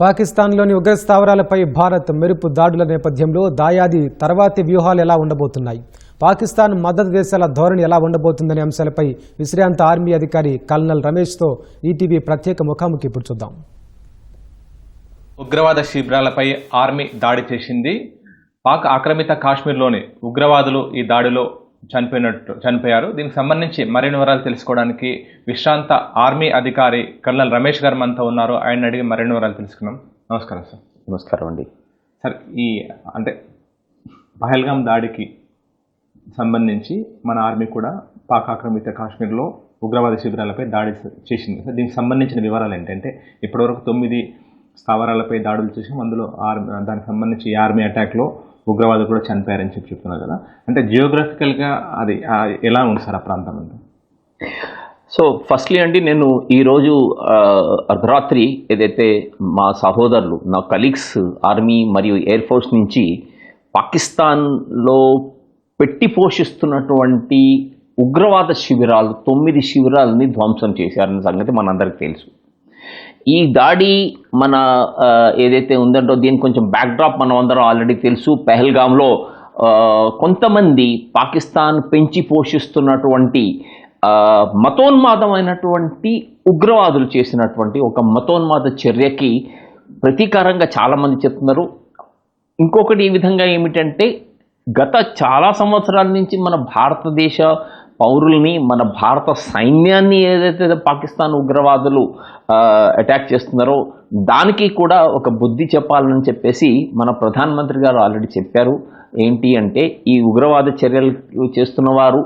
పాకిస్తాన్లోని ఉగ్ర స్థావరాలపై భారత్ మెరుపు దాడుల నేపథ్యంలో దాయాది తర్వాతి వ్యూహాలు ఎలా ఉండబోతున్నాయి? పాకిస్తాన్ మద్దతు దేశాల ధోరణి ఎలా ఉండబోతుందనే అంశాలపై విశ్రాంత ఆర్మీ అధికారి కల్నల్ రమేష్తో ఈటీవీ ప్రత్యేక ముఖాముఖి ఇప్పుడు చూద్దాం. ఉగ్రవాద శిబిరాలపై ఆర్మీ దాడి చేసింది. పాక్ ఆక్రమిత కాశ్మీర్లోని ఉగ్రవాదులు ఈ దాడిలో చనిపోయినట్టు చనిపోయారు. దీనికి సంబంధించి మరిన్ని వివరాలు తెలుసుకోవడానికి విశ్రాంత ఆర్మీ అధికారి కర్నల్ రమేష్ గారు మనతో ఉన్నారు. ఆయన అడిగి మరిన్ని వివరాలు తెలుసుకున్నాం. నమస్కారం సార్. నమస్కారం అండి. సార్ ఈ అంటే పహల్గాం దాడికి సంబంధించి మన ఆర్మీ కూడా పాక్ ఆక్రమిత కాశ్మీర్లో ఉగ్రవాద శిబిరాలపై దాడి చేసింది. సార్ దీనికి సంబంధించిన వివరాలు ఏంటంటే ఇప్పటివరకు తొమ్మిది స్థావరాలపై దాడులు చేసాం అందులో ఆర్మీ దానికి సంబంధించి ఈ ఆర్మీ అటాక్లో ఉగ్రవాదులు కూడా చనిపోయారని చెప్పి చెప్తున్నారు కదా. అంటే జియోగ్రఫికల్గా అది ఎలా ఉంది సార్ ఆ ప్రాంతం అంటే సో ఫస్ట్లీ అండి నేను ఈరోజు అర్ధరాత్రి ఏదైతే మా సహోదరులు నా కలీగ్స్ ఆర్మీ మరియు ఎయిర్ ఫోర్స్ నుంచి పాకిస్తాన్లో పెట్టి పోషిస్తున్నటువంటి ఉగ్రవాద శిబిరాలు తొమ్మిది శిబిరాలని ధ్వంసం చేశారన్న సంగతి మనందరికీ తెలుసు. ఈ దాడి మన ఏదైతే ఉందంటో దీనికి కొంచెం బ్యాక్డ్రాప్ మనం అందరం ఆల్రెడీ తెలుసు. పెహల్గాంలో కొంతమంది పాకిస్తాన్ పెంచి పోషిస్తున్నటువంటి మతోన్మాదమైనటువంటి ఉగ్రవాదులు చేసినటువంటి ఒక మతోన్మాద చర్యకి ప్రతీకారంగా చాలామంది చెప్తున్నారు. ఇంకొకటి ఈ విధంగా ఏమిటంటే గత చాలా సంవత్సరాల నుంచి మన భారతదేశ పౌరుల్ని మన భారత సైన్యాన్ని ఏదైతే పాకిస్తాన్ ఉగ్రవాదులు అటాక్ చేస్తున్నారో దానికి కూడా ఒక బుద్ధి చెప్పాలని చెప్పేసి మన ప్రధానమంత్రి గారు ఆల్రెడీ చెప్పారు. ఏంటి అంటే ఈ ఉగ్రవాద చర్యలు చేస్తున్న వారు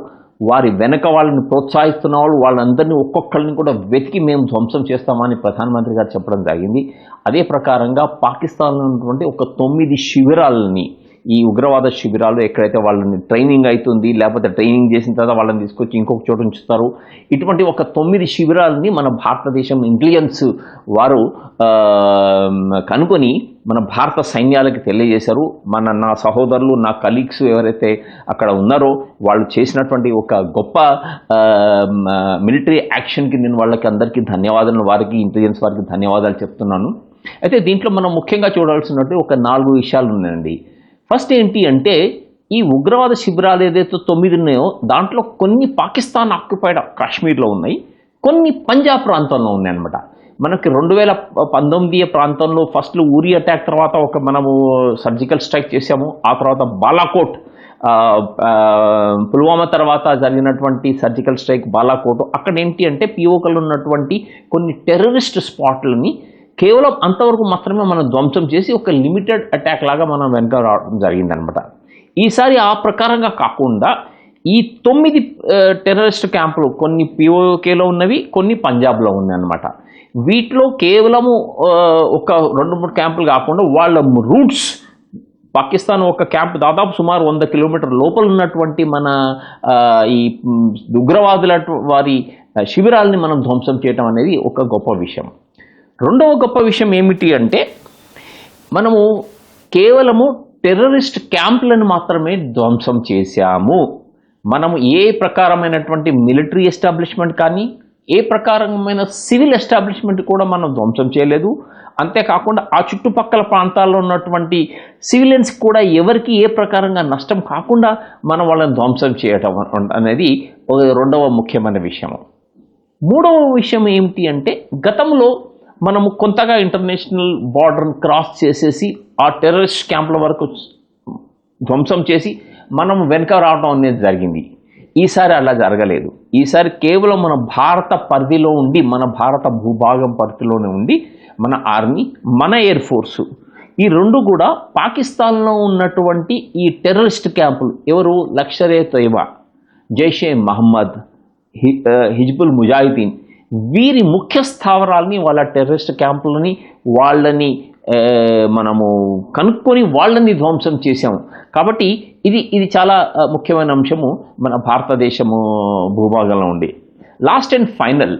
వారి వెనక వాళ్ళని ప్రోత్సహిస్తున్న వాళ్ళు వాళ్ళందరినీ ఒక్కొక్కరిని కూడా వెతికి మేము ధ్వంసం చేస్తామని ప్రధానమంత్రి గారు చెప్పడం జరిగింది. అదే ప్రకారంగా పాకిస్తాన్లో ఉన్నటువంటి ఒక తొమ్మిది శిబిరాలని ఈ ఉగ్రవాద శిబిరాలు ఎక్కడైతే వాళ్ళని ట్రైనింగ్ అవుతుంది లేకపోతే ట్రైనింగ్ చేసిన తర్వాత వాళ్ళని తీసుకొచ్చి ఇంకొక చోట ఉంచుతారు. ఇటువంటి ఒక తొమ్మిది శిబిరాలని మన భారతదేశం ఇంటెలిజెన్స్ వారు కనుకొని మన భారత సైన్యాలకి తెలియజేశారు. మన నా సహోదరులు నా కలీగ్స్ ఎవరైతే అక్కడ ఉన్నారో వాళ్ళు చేసినటువంటి ఒక గొప్ప మిలిటరీ యాక్షన్కి నేను వాళ్ళకి అందరికీ ధన్యవాదాలు వారికి ఇంటెలిజెన్స్ వారికి ధన్యవాదాలు చెప్తున్నాను. అయితే దీంట్లో మనం ముఖ్యంగా చూడాల్సినటువంటి ఒక నాలుగు విషయాలు ఉన్నాయండి. ఫస్ట్ ఏంటి అంటే ఈ ఉగ్రవాద శిబిరాలు ఏదైతే తొమ్మిది ఉన్నాయో దాంట్లో కొన్ని పాకిస్తాన్ ఆక్యుపైడ్ కాశ్మీర్లో ఉన్నాయి. కొన్ని పంజాబ్ ప్రాంతంలో ఉన్నాయి అనమాట మనకి రెండు వేల పంతొమ్మిది ప్రాంతంలో ఫస్ట్ ఊరి అటాక్ తర్వాత ఒక మనము సర్జికల్ స్ట్రైక్ చేసాము ఆ తర్వాత బాలాకోట్ పుల్వామా తర్వాత జరిగినటువంటి సర్జికల్ స్ట్రైక్ బాలాకోట్. అక్కడ ఏంటి అంటే పిఓకలు ఉన్నటువంటి కొన్ని టెర్రరిస్ట్ స్పాట్లని కేవలం అంతవరకు మాత్రమే మనం ధ్వంసం చేసి ఒక లిమిటెడ్ అటాక్ లాగా మనం వెనక రావడం జరిగిందనమాట ఈసారి ఆ ప్రకారంగా కాకుండా ఈ తొమ్మిది టెర్రరిస్ట్ క్యాంపులు కొన్ని పిఓకేలో ఉన్నవి కొన్ని పంజాబ్లో ఉన్నాయన్నమాట. వీటిలో కేవలము ఒక రెండు మూడు క్యాంపులు కాకుండా వాళ్ళ రూట్స్ పాకిస్తాన్ ఒక క్యాంప్ దాదాపు సుమారు వంద కిలోమీటర్ లోపల ఉన్నటువంటి మన ఈ ఉగ్రవాదుల వారి శిబిరాలని శిబిరాల్ని మనం ధ్వంసం చేయటం అనేది ఒక గొప్ప విషయం. రెండవ గొప్ప విషయం ఏమిటి అంటే మనము కేవలము టెర్రరిస్ట్ క్యాంపులను మాత్రమే ధ్వంసం చేశాము. మనము ఏ ప్రకారమైనటువంటి మిలిటరీ ఎస్టాబ్లిష్మెంట్ కానీ ఏ ప్రకారమైన సివిల్ ఎస్టాబ్లిష్మెంట్ కూడా మనం ధ్వంసం చేయలేదు. అంతేకాకుండా ఆ చుట్టుపక్కల ప్రాంతాల్లో ఉన్నటువంటి సివిలియన్స్ కూడా ఎవరికి ఏ ప్రకారంగా నష్టం కాకుండా మనం వాళ్ళని ధ్వంసం చేయటం అనేది ఒక రెండవ ముఖ్యమైన విషయం మూడవ విషయం ఏమిటి అంటే గతంలో మనము కొంతగా ఇంటర్నేషనల్ బార్డర్ని క్రాస్ చేసేసి ఆ టెర్రరిస్ట్ క్యాంపుల వరకు ధ్వంసం చేసి మనం వెనక రావడం అనేది జరిగింది. ఈసారి అలా జరగలేదు. ఈసారి కేవలం మన భారత పరిధిలో ఉండి మన భారత భూభాగం పరిధిలోనే ఉండి మన ఆర్మీ మన ఎయిర్ ఫోర్సు ఈ రెండు కూడా పాకిస్తాన్లో ఉన్నటువంటి ఈ టెర్రరిస్ట్ క్యాంపులు ఎవరు? లక్షరే తొయ్బా జైషే మహమ్మద్ హి హిజ్బుల్ ముజాహిదీన్ వీరి ముఖ్య స్థావరాలని వాళ్ళ టెర్రరిస్ట్ క్యాంపులని వాళ్ళని మనము కనుక్కొని వాళ్ళని ధ్వంసం చేశాము. కాబట్టి ఇది ఇది చాలా ముఖ్యమైన అంశము మన భారతదేశము భూభాగంలో ఉండి. లాస్ట్ అండ్ ఫైనల్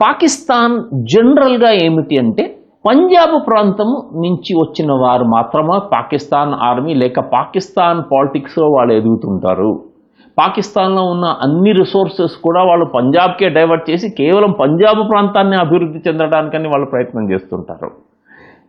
పాకిస్తాన్ జనరల్గా ఏమిటి అంటే పంజాబ్ ప్రాంతము నుంచి వచ్చిన వారు మాత్రమే పాకిస్తాన్ ఆర్మీ లేక పాకిస్తాన్ పాలిటిక్స్లో వాళ్ళు ఎదుగుతుంటారు? పాకిస్తాన్లో ఉన్న అన్ని రిసోర్సెస్ కూడా వాళ్ళు పంజాబ్కే డైవర్ట్ చేసి కేవలం పంజాబ్ ప్రాంతాన్ని అభివృద్ధి చెందడానికని వాళ్ళు ప్రయత్నం చేస్తుంటారు.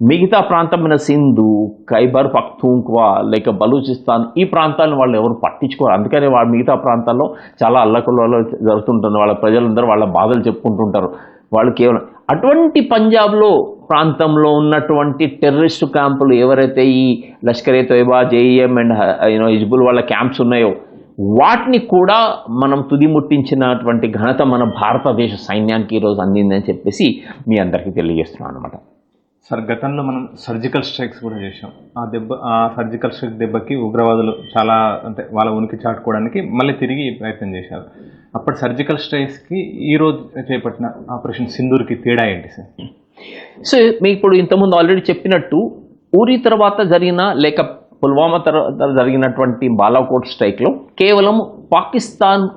మిగతా ప్రాంతమైన సింధు ఖైబర్ పఖ్తూంక్వా లేక బలూచిస్తాన్ ఈ ప్రాంతాలను వాళ్ళు ఎవరు పట్టించుకోరు. అందుకనే వాళ్ళ మిగతా ప్రాంతాల్లో చాలా అల్లకల్లో జరుగుతుంటుంది. వాళ్ళ ప్రజలందరూ వాళ్ళ బాధలు చెప్పుకుంటుంటారు. వాళ్ళు కేవలం అటువంటి పంజాబ్లో ప్రాంతంలో ఉన్నటువంటి టెర్రరిస్ట్ క్యాంపులు ఎవరైతే ఈ Lashkar e Taiba JEM and you know Hizbul వాళ్ళ క్యాంప్స్ ఉన్నాయో వాటిని కూడా మనం తుదిముట్టించినటువంటి ఘనత మన భారతదేశ సైన్యానికి ఈరోజు అందిందని చెప్పేసి మీ అందరికీ తెలియజేస్తున్నాను అనమాట సార్ గతంలో మనం సర్జికల్ స్ట్రైక్స్ కూడా చేసాం ఆ దెబ్బ ఆ సర్జికల్ స్ట్రైక్ దెబ్బకి ఉగ్రవాదులు చాలా అంటే వాళ్ళ ఉనికి చాటుకోవడానికి మళ్ళీ తిరిగి ప్రయత్నం చేశారు. అప్పటి సర్జికల్ స్ట్రైక్స్కి ఈ రోజు చేపట్టిన ఆపరేషన్ సింధూర్కి తేడా ఏంటి సార్? సో మీకు ఇప్పుడు ఇంతకుముందు ఆల్రెడీ చెప్పినట్టు ఊరి తర్వాత జరిగిన లేక పుల్వామా తర్వాత జరిగినటువంటి బాలాకోట్ స్ట్రైక్లో కేవలం పాకిస్తాన్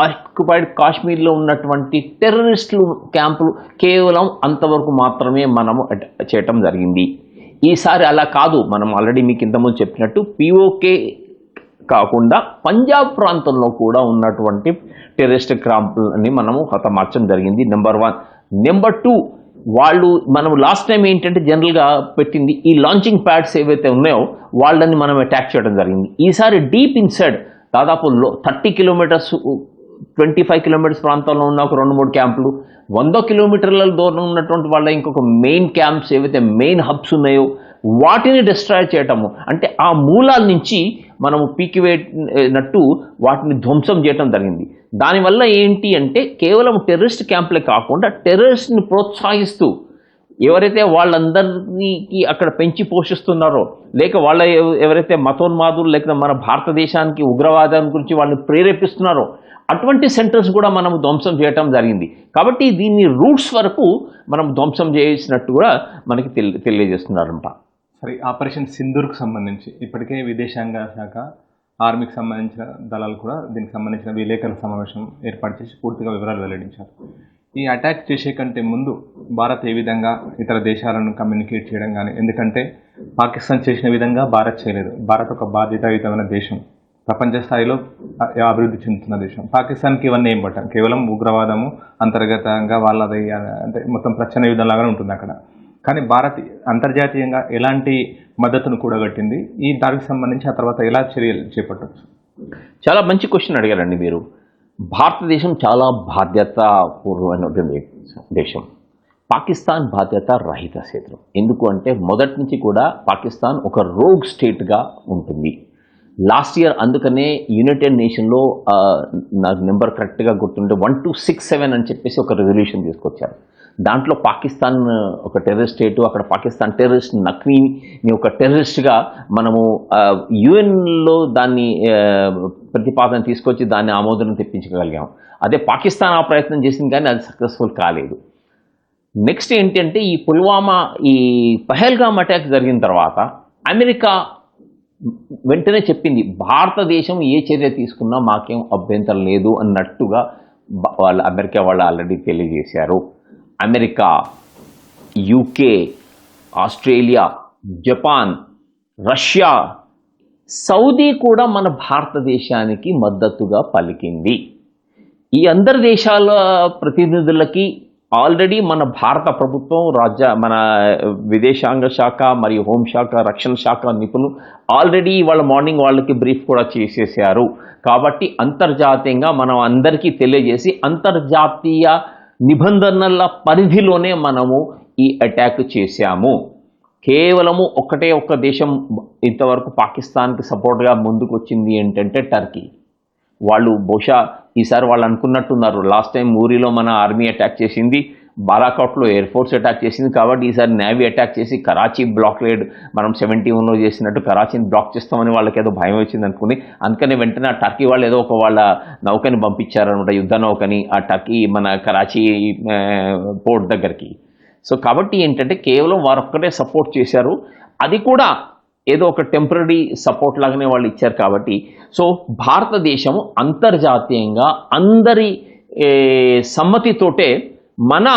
ఆక్యుపైడ్ కాశ్మీర్లో ఉన్నటువంటి టెర్రరిస్టులు క్యాంపులు కేవలం అంతవరకు మాత్రమే మనము అట- చేయటం జరిగింది. ఈసారి అలా కాదు. మనం ఆల్రెడీ మీకు ఇంతకుముందు చెప్పినట్టు పిఓకే కాకుండా పంజాబ్ ప్రాంతంలో కూడా ఉన్నటువంటి టెర్రరిస్ట్ క్యాంపులని మనము హతమార్చడం జరిగింది. నెంబర్ వన్ నెంబర్ టూ వాళ్ళు మనం లాస్ట్ టైం ఏంటంటే జనరల్గా పెట్టింది ఈ లాంచింగ్ ప్యాడ్స్ ఏవైతే ఉన్నాయో వాళ్ళని మనం అటాక్ చేయడం జరిగింది. ఈసారి డీప్ ఇన్సైడ్ దాదాపు thirty kilometres twenty five kilometres ప్రాంతంలో ఉన్న ఒక రెండు మూడు క్యాంపులు వంద కిలోమీటర్ల దూరం ఉన్నటువంటి వాళ్ళ ఇంకొక మెయిన్ క్యాంప్స్ ఏవైతే మెయిన్ హబ్స్ ఉన్నాయో వాటిని డిస్ట్రాయ్ చేయటము. అంటే ఆ మూలాల నుంచి మనము పీకివేనట్టు వాటిని ధ్వంసం చేయటం జరిగింది. దానివల్ల ఏంటి అంటే కేవలం టెర్రరిస్ట్ క్యాంపులే కాకుండా టెర్రరిస్ట్ని ప్రోత్సహిస్తూ ఎవరైతే వాళ్ళందరికీ అక్కడ పెంచి పోషిస్తున్నారో లేక వాళ్ళ ఎవరైతే మతోన్మాదులు లేక మన భారతదేశానికి ఉగ్రవాదం గురించి వాళ్ళని ప్రేరేపిస్తున్నారో అటువంటి సెంటర్స్ కూడా మనం ధ్వంసం చేయటం జరిగింది. కాబట్టి దీన్ని రూట్స్ వరకు మనం ధ్వంసం చేసినట్టు కూడా మనకి తెలియజేస్తున్నారంట. సరే ఆపరేషన్ సింధూర్కు సంబంధించి. ఇప్పటికే విదేశాంగ శాఖ ఆర్మీకి సంబంధించిన దళాలు కూడా దీనికి సంబంధించిన విలేకరుల సమావేశం ఏర్పాటు చేసి పూర్తిగా వివరాలు వెల్లడించారు. ఈ అటాక్ చేసే కంటే ముందు భారత్ ఏ విధంగా ఇతర దేశాలను కమ్యూనికేట్ చేయడం కానీ ఎందుకంటే పాకిస్తాన్ చేసిన విధంగా భారత్ చేయలేదు. భారత్ ఒక బాధ్యతాయుతమైన దేశం. ప్రపంచ స్థాయిలో అభివృద్ధి చెందుతున్న దేశం. పాకిస్తాన్కి ఇవన్నీ ఏం పట్టాం కేవలం ఉగ్రవాదము అంతర్గతంగా వాళ్ళది అంటే మొత్తం ప్రచన యుద్ధంలాగానే ఉంటుంది అక్కడ. కానీ భారత్ అంతర్జాతీయంగా ఎలాంటి మద్దతును కూడగట్టింది? ఈ దానికి సంబంధించి ఆ తర్వాత ఎలా చర్యలు చేపట్టచ్చు? చాలా మంచి క్వశ్చన్ అడిగారండి మీరు. భారతదేశం చాలా బాధ్యతాపూర్వమైన దేశం. పాకిస్తాన్ బాధ్యత రహిత క్షేత్రం. ఎందుకు అంటే మొదటి నుంచి కూడా పాకిస్తాన్ ఒక రోగ్ స్టేట్గా ఉంటుంది. లాస్ట్ ఇయర్ అందుకనే యునైటెడ్ నేషన్లో నాకు నెంబర్ కరెక్ట్గా గుర్తుంటే వన్ టూ సిక్స్ సెవెన్ అని చెప్పేసి ఒక రెజల్యూషన్ తీసుకొచ్చారు. దాంట్లో పాకిస్తాన్ ఒక టెర్రరిస్ట్ స్టేటు అక్కడ పాకిస్తాన్ టెర్రరిస్ట్ నక్వీని ఒక టెర్రరిస్ట్గా మనము యుఎన్లో దాన్ని ప్రతిపాదన తీసుకొచ్చి దాన్ని ఆమోదం తెప్పించగలిగాం అదే పాకిస్తాన్ ఆ ప్రయత్నం చేసింది కానీ అది సక్సెస్ఫుల్ కాలేదు. నెక్స్ట్ ఏంటంటే ఈ పుల్వామా ఈ పహల్గామ్ అటాక్ జరిగిన తర్వాత అమెరికా వెంటనే చెప్పింది భారతదేశం ఏ చర్య తీసుకున్నా మాకేం అభ్యంతరం లేదు అన్నట్టుగా వాళ్ళు అమెరికా వాళ్ళు ఆల్రెడీ తెలియజేశారు. America UK Australia Japan Russia Saudi కూడా మన భారతదేశానికి మద్దతుగా పలికింది. ఈ అందరి దేశాల ప్రతినిధులకి ఆల్రెడీ మన భారత ప్రభుత్వం రాజ్య మన విదేశాంగ శాఖ మరియు హోంశాఖ రక్షణ శాఖ నిపుణులు ఆల్రెడీ వాళ్ళ మార్నింగ్ వాళ్ళకి బ్రీఫ్ కూడా చేసేసారు. కాబట్టి అంతర్జాతీయంగా మనం అందరికీ తెలియజేసి అంతర్జాతీయ నిబంధనల పరిధిలోనే మనము ఈ అటాక్ చేశాము. కేవలము ఒకటే ఒక్క దేశం ఇంతవరకు పాకిస్తాన్కి సపోర్ట్గా ముందుకు వచ్చింది ఏంటంటే టర్కీ వాళ్ళు బహుశా ఈసారి వాళ్ళు అనుకున్నట్టున్నారు. లాస్ట్ టైం ఊరిలో మన ఆర్మీ అటాక్ చేసింది. బాలాకోట్లో ఎయిర్ ఫోర్స్ అటాక్ చేసింది కాబట్టి ఈసారి నేవీ అటాక్ చేసి కరాచీ బ్లాక్లేడ్ మనం సెవెంటీ వన్లో చేసినట్టు కరాచీని బ్లాక్ చేస్తామని వాళ్ళకి ఏదో భయం వచ్చింది అనుకుంది. అందుకని వెంటనే ఆ టర్కీ వాళ్ళు ఏదో ఒక వాళ్ళ నౌకని పంపించారనమాట యుద్ధ నౌకని ఆ టర్కీ మన కరాచీ పోర్ట్ దగ్గరికి. సో కాబట్టి ఏంటంటే కేవలం వారు ఒక్కటే సపోర్ట్ చేశారు. అది కూడా ఏదో ఒక టెంపరీ సపోర్ట్ లాగానే వాళ్ళు ఇచ్చారు కాబట్టి. సో భారతదేశం అంతర్జాతీయంగా అందరి సమ్మతితోటే మన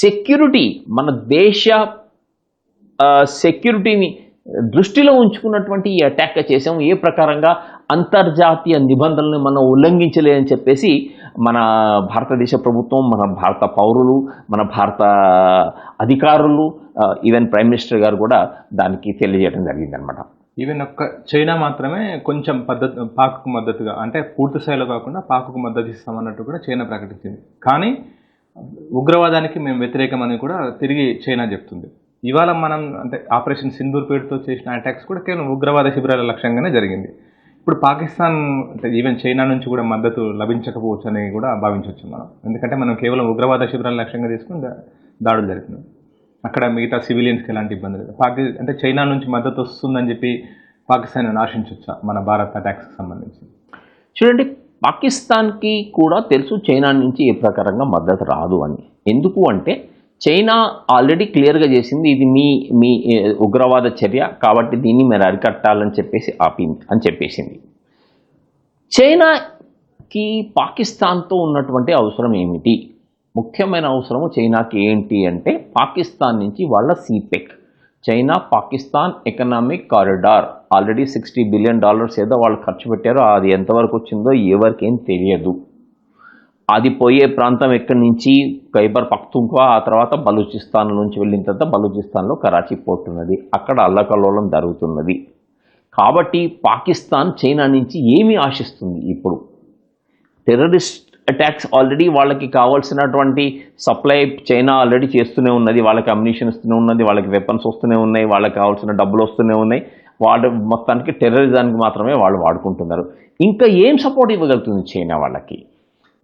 సెక్యూరిటీ మన దేశ సెక్యూరిటీని దృష్టిలో ఉంచుకున్నటువంటి ఈ అటాక్ చేసాం. ఏ ప్రకారంగా? అంతర్జాతీయ నిబంధనలను మనం ఉల్లంఘించలేదని చెప్పేసి మన భారతదేశ ప్రభుత్వం మన భారత పౌరులు మన భారత అధికారులు ఈవెన్ ప్రైమ్ మినిస్టర్ గారు కూడా దానికి తెలియజేయడం జరిగిందనమాట ఈవెన్ ఒక్క చైనా మాత్రమే కొంచెం పద్ధతి పాక్కు మద్దతుగా అంటే పూర్తి స్థాయిలో కాకుండా పాక్కు మద్దతు ఇస్తామన్నట్టు కూడా చైనా ప్రకటించింది. కానీ ఉగ్రవాదానికి మేము వ్యతిరేకమని కూడా తిరిగి చైనా చెప్తుంది. ఇవాళ మనం అంటే ఆపరేషన్ సింధూర్ పేరుతో చేసిన అటాక్స్ కూడా కేవలం ఉగ్రవాద శిబిరాల లక్ష్యంగానే జరిగింది. ఇప్పుడు పాకిస్తాన్ అంటే ఈవెన్ చైనా నుంచి కూడా మద్దతు లభించకపోవచ్చు అని కూడా భావించవచ్చు మనం. ఎందుకంటే మనం కేవలం ఉగ్రవాద శిబిరాల లక్ష్యంగా తీసుకుని దాడులు జరిపినాం అక్కడ మిగతా సివిలియన్స్కి ఎలాంటి ఇబ్బంది లేదు. పాకి అంటే చైనా నుంచి మద్దతు వస్తుందని చెప్పి పాకిస్తాన్ ఆశించవచ్చా మన భారత్ అటాక్స్కి సంబంధించి? చూడండి పాకిస్తాన్కి కూడా తెలుసు చైనా నుంచి ఏ ప్రకారంగా మద్దతు రాదు అని. ఎందుకు అంటే చైనా ఆల్రెడీ క్లియర్గా చేసింది ఇది మీ మీ ఉగ్రవాద చర్య కాబట్టి దీన్ని మీరు అరికట్టాలని చెప్పేసి ఆపింది అని చెప్పేసింది. చైనాకి పాకిస్తాన్తో ఉన్నటువంటి అవసరం ఏమిటి? ముఖ్యమైన అవసరము చైనాకి ఏంటి అంటే పాకిస్తాన్ నుంచి వాళ్ళ CPEC. China Pakistan economic corridor. Already sixty billion dollars ఏదో వాళ్ళు ఖర్చు పెట్టారో అది ఎంతవరకు వచ్చిందో ఎవరికేం ఏం తెలియదు. అది పోయే ప్రాంతం ఎక్కడి నుంచి? ఖైబర్ పఖ్తుంఖ్వా ఆ తర్వాత బలూచిస్తాన్ నుంచి వెళ్ళిన తర్వాత బలూచిస్తాన్లో కరాచీ పోర్ట్ ఉన్నది. అక్కడ అల్లకల్లోలం జరుగుతున్నది. కాబట్టి పాకిస్తాన్ చైనా నుంచి ఏమి ఆశిస్తుంది ఇప్పుడు? టెర్రరిస్ట్ అటాక్స్ ఆల్రెడీ వాళ్ళకి కావాల్సినటువంటి సప్లై చైనా ఆల్రెడీ చేస్తూనే ఉన్నది. వాళ్ళకి అమ్యూనిషన్ వస్తూనే ఉన్నది. వాళ్ళకి వెపన్స్ వస్తూనే ఉన్నాయి. వాళ్ళకి కావాల్సిన డబ్బులు వస్తూనే ఉన్నాయి. వాళ్ళు మొత్తానికి టెర్రరిజానికి మాత్రమే వాళ్ళు వాడుకుంటున్నారు. ఇంకా ఏం సపోర్ట్ ఇవ్వగలుగుతుంది చైనా వాళ్ళకి?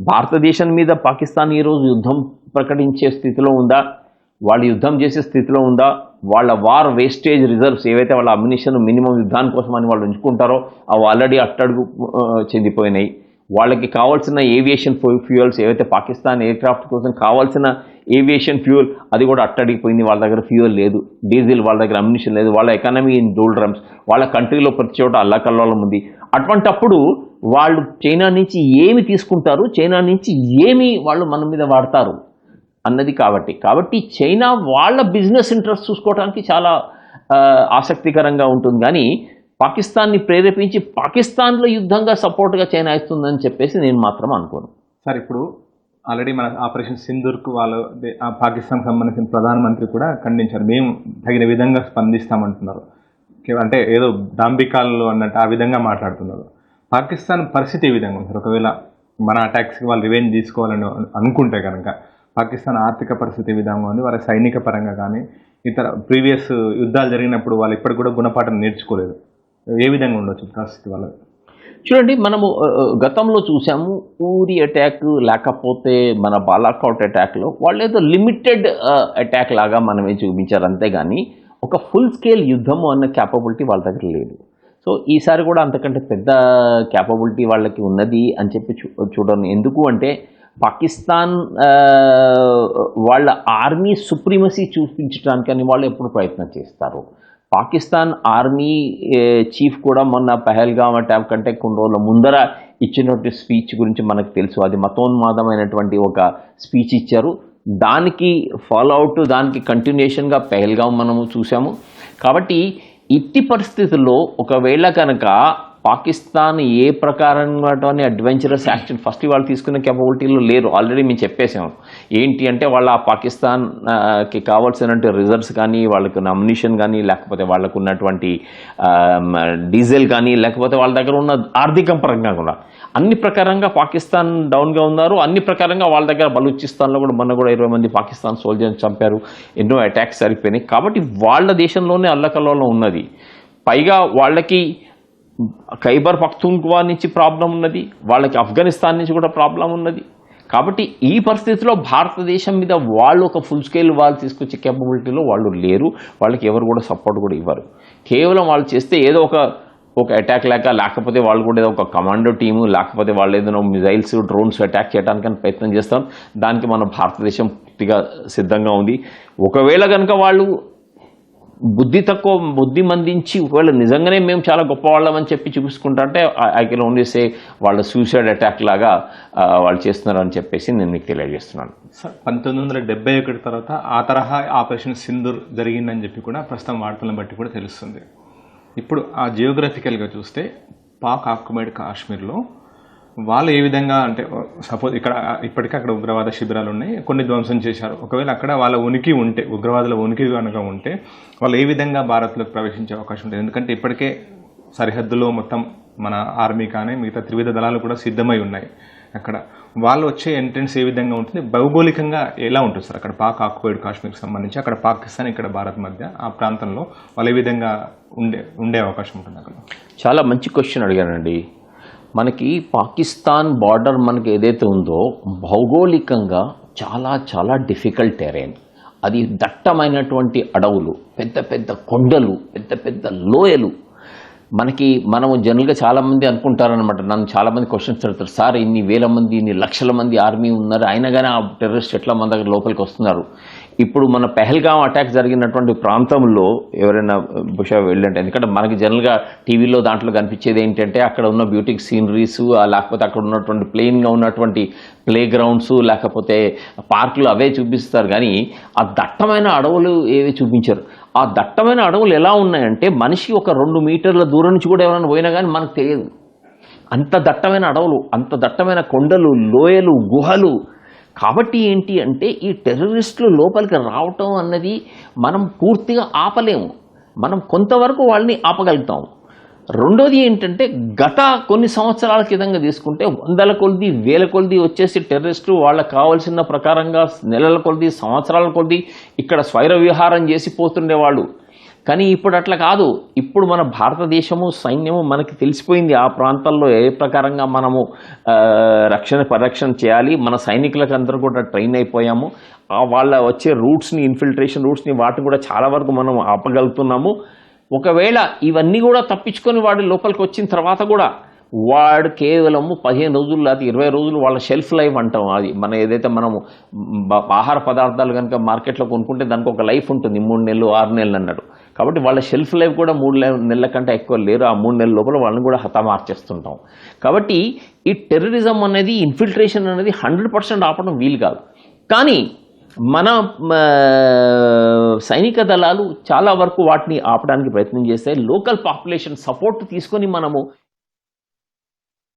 భారతదేశం మీద పాకిస్తాన్ ఈరోజు యుద్ధం ప్రకటించే స్థితిలో ఉందా? వాళ్ళు యుద్ధం చేసే స్థితిలో ఉందా? వాళ్ళ వార్ వేస్టేజ్ రిజర్వ్స్ ఏవైతే వాళ్ళ అమ్యునిషన్ మినిమం యుద్ధాని కోసం అని వాళ్ళు ఉంచుకుంటారో అవి ఆల్రెడీ అట్టడుగు చెందిపోయినాయి. వాళ్ళకి కావాల్సిన ఏవియేషన్ ఫ్యూయల్స్ ఏవైతే పాకిస్తాన్ ఎయిర్ క్రాఫ్ట్ కోసం కావాల్సిన ఏవియేషన్ ఫ్యూయల్ అది కూడా అట్టడిగిపోయింది. వాళ్ళ దగ్గర ఫ్యూయల్ లేదు. డీజిల్ వాళ్ళ దగ్గర అమ్యునిషన్ లేదు. వాళ్ళ ఎకానమీ ఇన్ డోల్ డ్రమ్స్ వాళ్ళ కంట్రీలో ప్రతి చోట అల్లకల్లోలం ఉంది. అటువంటప్పుడు వాళ్ళు చైనా నుంచి ఏమి తీసుకుంటారు? చైనా నుంచి ఏమి వాళ్ళు మన మీద వాడతారు? అన్నది కాబట్టి. కాబట్టి చైనా వాళ్ళ బిజినెస్ ఇంట్రెస్ట్ చూసుకోవడానికి చాలా ఆసక్తికరంగా ఉంటుంది. కానీ పాకిస్తాన్ని ప్రేరేపించి పాకిస్తాన్లో యుద్ధంగా సపోర్ట్గా చైనా ఇస్తుందని చెప్పేసి నేను మాత్రం అనుకోను. సార్ ఇప్పుడు ఆల్రెడీ మన ఆపరేషన్ సింధూర్కు వాళ్ళు దే- పాకిస్తాన్కి సంబంధించిన ప్రధానమంత్రి కూడా ఖండించారు. మేము తగిన విధంగా స్పందిస్తామంటున్నారు. అంటే ఏదో దాంబికాల్లో అన్నట్టు ఆ విధంగా మాట్లాడుతున్నారు. పాకిస్తాన్ పరిస్థితి ఏ విధంగా ఉంది సార్? ఒకవేళ మన అటాక్స్కి వాళ్ళు రివెంజ్ తీసుకోవాలని అనుకుంటే కనుక పాకిస్తాన్ ఆర్థిక పరిస్థితి ఏ విధంగా ఉంది? వాళ్ళ సైనిక పరంగా కానీ ఇతర ప్రీవియస్ యుద్ధాలు జరిగినప్పుడు వాళ్ళు ఇప్పటికి కూడా గుణపాఠం నేర్చుకోలేదు. ఏ విధంగా ఉండొచ్చు పరిస్థితి వల్ల చూడండి మనము గతంలో చూసాము ఊరి అటాక్ లేకపోతే మన బాలాకౌట్ అటాక్లో వాళ్ళు ఏదో లిమిటెడ్ అటాక్ లాగా మనమే చూపించారు అంతేగాని ఒక ఫుల్ స్కేల్ యుద్ధము అన్న క్యాపబిలిటీ వాళ్ళ దగ్గర లేదు. సో ఈసారి కూడా అంతకంటే పెద్ద క్యాపబిలిటీ వాళ్ళకి ఉన్నది అని చెప్పి చూ చూడను ఎందుకు అంటే పాకిస్తాన్ వాళ్ళ ఆర్మీ సుప్రీమసీ చూపించడానికని వాళ్ళు ఎప్పుడు ప్రయత్నం చేస్తారు. పాకిస్తాన్ ఆర్మీ చీఫ్ కూడా మొన్న పహల్గామ్ అటాక్ కంటే కొన్ని రోజుల ముందర ఇచ్చినటువంటి స్పీచ్ గురించి మనకు తెలుసు. అది మతోన్మాదమైనటువంటి ఒక స్పీచ్ ఇచ్చారు. దానికి ఫాలో అవుట్ దానికి కంటిన్యూషన్గా పహల్గామ్ మనము చూసాము కాబట్టి ఇట్టి పరిస్థితుల్లో ఒకవేళ కనుక పాకిస్తాన్ ఏ ప్రకారంగా అడ్వెంచరస్ యాక్షన్ ఫస్ట్ వాళ్ళు తీసుకునే కెపబిలిటీలో లేరు. ఆల్రెడీ మేము చెప్పేసాము ఏంటి అంటే వాళ్ళ ఆ పాకిస్తాన్కి కావాల్సినటువంటి రిజర్వ్స్ కానీ వాళ్ళకు అమ్యునిషన్ కానీ లేకపోతే వాళ్ళకు ఉన్నటువంటి డీజిల్ కానీ లేకపోతే వాళ్ళ దగ్గర ఉన్న ఆర్థిక పరంగా కూడా. అన్ని ప్రకారంగా పాకిస్తాన్ డౌన్గా ఉన్నారు. అన్ని ప్రకారంగా వాళ్ళ దగ్గర బలూచిస్తాన్లో కూడా మొన్న కూడా ఇరవై మంది పాకిస్తాన్ సోల్జర్స్ చంపారు. ఎన్నో అటాక్స్ సరిపోయినాయి కాబట్టి వాళ్ళ దేశంలోనే అల్లకల్లోలం ఉన్నది. పైగా వాళ్ళకి ఖైబర్ పఖ్తూన్ఖ్వా నుంచి ప్రాబ్లం ఉన్నది వాళ్ళకి ఆఫ్ఘనిస్తాన్ నుంచి కూడా ప్రాబ్లం ఉన్నది. కాబట్టి ఈ పరిస్థితిలో భారతదేశం మీద వాళ్ళు ఒక ఫుల్ స్కేల్ వాళ్ళు తీసుకొచ్చే కేపబిలిటీలో వాళ్ళు లేరు వాళ్ళకి ఎవరు కూడా సపోర్ట్ కూడా ఇవ్వరు. కేవలం వాళ్ళు చేస్తే ఏదో ఒక ఒక అటాక్ లేక లేకపోతే వాళ్ళు కూడా ఏదో ఒక కమాండో టీము లేకపోతే వాళ్ళు ఏదైనా మిజైల్స్ డ్రోన్స్ అటాక్ చేయడానికి ప్రయత్నం చేస్తాం దానికి మన భారతదేశం పూర్తిగా సిద్ధంగా ఉంది. ఒకవేళ కనుక వాళ్ళు బుద్ధి తక్కువ బుద్ధి మందించి ఒకవేళ నిజంగానే మేము చాలా గొప్పవాళ్ళం అని చెప్పి చూపించుకుంటుంటే ఐ కెన్ ఓన్లీ సే వాళ్ళ సూసైడ్ అటాక్ లాగా వాళ్ళు వాళ్ళు చేస్తున్నారని చెప్పేసి నేను మీకు తెలియజేస్తున్నాను. సార్ పంతొమ్మిది వందల డెబ్బై ఒకటి తర్వాత ఆ తరహా ఆపరేషన్ సింధూర్ జరిగిందని చెప్పి కూడా ప్రస్తుతం వార్తలను బట్టి కూడా తెలుస్తుంది. ఇప్పుడు ఆ జియోగ్రఫికల్గా చూస్తే పాక్ ఆక్యుమైడ్ కాశ్మీర్లో వాళ్ళు ఏ విధంగా అంటే సపోజ్ ఇక్కడ ఇప్పటికే అక్కడ ఉగ్రవాద శిబిరాలు ఉన్నాయి కొన్ని ధ్వంసం చేశారు. ఒకవేళ అక్కడ వాళ్ళ ఉనికి ఉంటే ఉగ్రవాదుల ఉనికి కనుక ఉంటే వాళ్ళు ఏ విధంగా భారత్లోకి ప్రవేశించే అవకాశం ఉంటుంది? ఎందుకంటే ఇప్పటికే సరిహద్దులో మొత్తం మన ఆర్మీ కానీ మిగతా త్రివిధ దళాలు కూడా సిద్ధమై ఉన్నాయి అక్కడ. వాళ్ళు వచ్చే ఎంట్రెన్స్ ఏ విధంగా ఉంటుంది? భౌగోళికంగా ఎలా ఉంటుంది సార్? అక్కడ పాక్ ఆక్యుపైడ్ కాశ్మీర్కి సంబంధించి అక్కడ పాకిస్తాన్ ఇక్కడ భారత్ మధ్య ఆ ప్రాంతంలో వాళ్ళు ఏ విధంగా ఉండే ఉండే అవకాశం ఉంటుంది అక్కడ? చాలా మంచి క్వశ్చన్ అడిగానండి మనకి పాకిస్తాన్ బార్డర్ మనకి ఏదైతే ఉందో భౌగోళికంగా చాలా చాలా డిఫికల్ట్ టెరైన్. అది దట్టమైనటువంటి అడవులు పెద్ద పెద్ద కొండలు పెద్ద పెద్ద లోయలు. మనకి మనము జనరల్గా చాలామంది అనుకుంటారనమాట నన్ను చాలామంది క్వశ్చన్స్ అడుగుతారు సార్ ఇన్ని వేల మంది ఇన్ని లక్షల మంది ఆర్మీ ఉన్నారు అయినా కానీ ఆ టెర్రరిస్ట్ ఎట్లా మన దగ్గర లోపలికి వస్తున్నారు? ఇప్పుడు మన పెహల్గాం అటాక్ జరిగినటువంటి ప్రాంతంలో ఎవరైనా బహుశా వెళ్ళంటే ఎందుకంటే మనకి జనరల్గా టీవీలో దాంట్లో కనిపించేది ఏంటంటే అక్కడ ఉన్న బ్యూటిక్ సీనరీస్ లేకపోతే అక్కడ ఉన్నటువంటి ప్లెయిన్గా ఉన్నటువంటి ప్లే గ్రౌండ్స్ లేకపోతే పార్కులు అవే చూపిస్తారు. కానీ ఆ దట్టమైన అడవులు ఏవి చూపించారు. ఆ దట్టమైన అడవులు ఎలా ఉన్నాయంటే మనిషి ఒక రెండు మీటర్ల దూరం నుంచి కూడా ఎవరైనా పోయినా కానీ మనకు తెలియదు. అంత దట్టమైన అడవులు అంత దట్టమైన కొండలు లోయలు గుహలు కాబట్టి ఏంటి అంటే ఈ టెర్రరిస్టులు లోపలికి రావటం అన్నది మనం పూర్తిగా ఆపలేము. మనం కొంతవరకు వాళ్ళని ఆపగలుగుతాం. రెండోది ఏంటంటే గత కొన్ని సంవత్సరాల క్రితంగా తీసుకుంటే వందల కొలది వేల కొలది వచ్చేసి టెర్రరిస్టులు వాళ్ళకి కావాల్సిన ప్రకారంగా నెలల కొలది సంవత్సరాల కొలది ఇక్కడ స్వైర విహారం చేసి పోతుండేవాళ్ళు. కానీ ఇప్పుడు అట్లా కాదు. ఇప్పుడు మన భారతదేశము సైన్యము మనకి తెలిసిపోయింది ఆ ప్రాంతాల్లో ఏ ప్రకారంగా మనము రక్షణ పరిరక్షణ చేయాలి. మన సైనికులకు అందరూ కూడా ట్రైన్ అయిపోయాము. ఆ వాళ్ళ వచ్చే రూట్స్ని ఇన్ఫిల్ట్రేషన్ రూట్స్ని వాటిని కూడా చాలా వరకు మనం ఆపగలుగుతున్నాము. ఒకవేళ ఇవన్నీ కూడా తప్పించుకొని వాడి లోపలికి వచ్చిన తర్వాత కూడా వాడు కేవలము పదిహేను రోజులు లేకపోతే ఇరవై రోజులు వాళ్ళ షెల్ఫ్ లైఫ్ అంటాం అది. మన ఏదైతే మనము ఆహార పదార్థాలు కనుక మార్కెట్లో కొనుక్కుంటే దానికి ఒక లైఫ్ ఉంటుంది. మూడు నెలలు ఆరు నెలలు అన్నాడు. కాబట్టి వాళ్ళ షెల్ఫ్ లైఫ్ కూడా మూడు నెల- నెలల కంటే ఎక్కువ లేరు. ఆ మూడు నెలల లోపల వాళ్ళని కూడా హతమార్చేస్తుంటాం కాబట్టి ఈ టెర్రరిజం అనేది ఇన్ఫిల్ట్రేషన్ అనేది హండ్రెడ్ పర్సెంట్ ఆపడం వీలు కాదు. కానీ మన సైనిక దళాలు చాలా వరకు వాటిని ఆపడానికి ప్రయత్నం చేస్తాయి లోకల్ పాపులేషన్ సపోర్ట్ తీసుకొని మనము